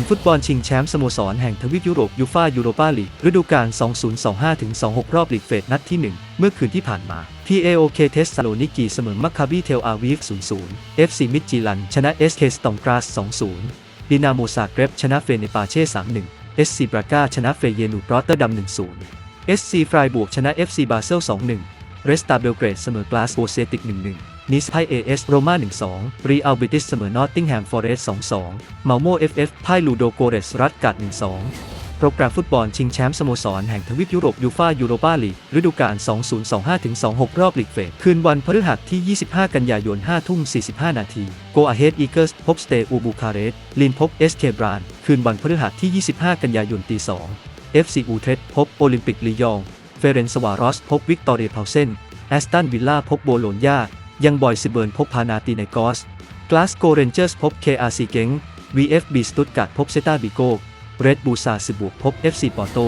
ลฟุตบอลชิงแชมป์สโมสรแห่งทวีปยุโรปยูฟายูโรปาลีกฤดูกาล 2025-26 รอบลีกเฟสนัดที่ 1 เมื่อคืนที่ผ่านมา PAOK เทสซาโลนิกีเสมอมัคคาบีเทลอาวีฟ 0-0 FC มิดจิลัน ชนะ SK สตองกราส 2-0 ดินาโมซาเกรบชนะเฟเนปาเช่ 3-1 SC บราก้าชนะเฟเยนูรอตเตอร์ดัม 1-0 SC ฟรายบวกชนะ FC บาเซล 2-1 เรสตาเบลเกรดเสมอกลาสโกเซติก 1-1 นิสไพเอเอสโรมา1-2 รีอัลบิติสเสมอนอตติงแฮมฟอร์เรส2-2เมาโม FF ไพ่ลูโดโกเรสรัตกัด1-2 โปรแกรมฟุตบอลชิงแชมป์สโมสรแห่งทวีปยุโรปยูฟายูโรปาลีกฤดูกาล 2025-26 รอบลีกเฟสคืนวันพฤหัสที่ 25 กันยายน 5 ทุ่ม 45 นาทีโกอาเฮดอีเกิลส์พบสเตอูบูคาเรสต์ลินพบเอสเคบรานคืนวันพฤหัสที่ 25 กันยายนตี2 FC อูเทรสพบโอลิมปิกลียอง เฟเรนสวารอส พบวิกตอเรียเพาเซนแอสตันวิลล่าพบโบโลญญา ยังบอยซิเบิร์นพบพานาติไนกอสกลาสโกเรนเจอร์สพบ KRC เกง VFB สตุตการ์ดพบเซตาบิโกเรดบูซาสิบวกพบ FC ปอร์โต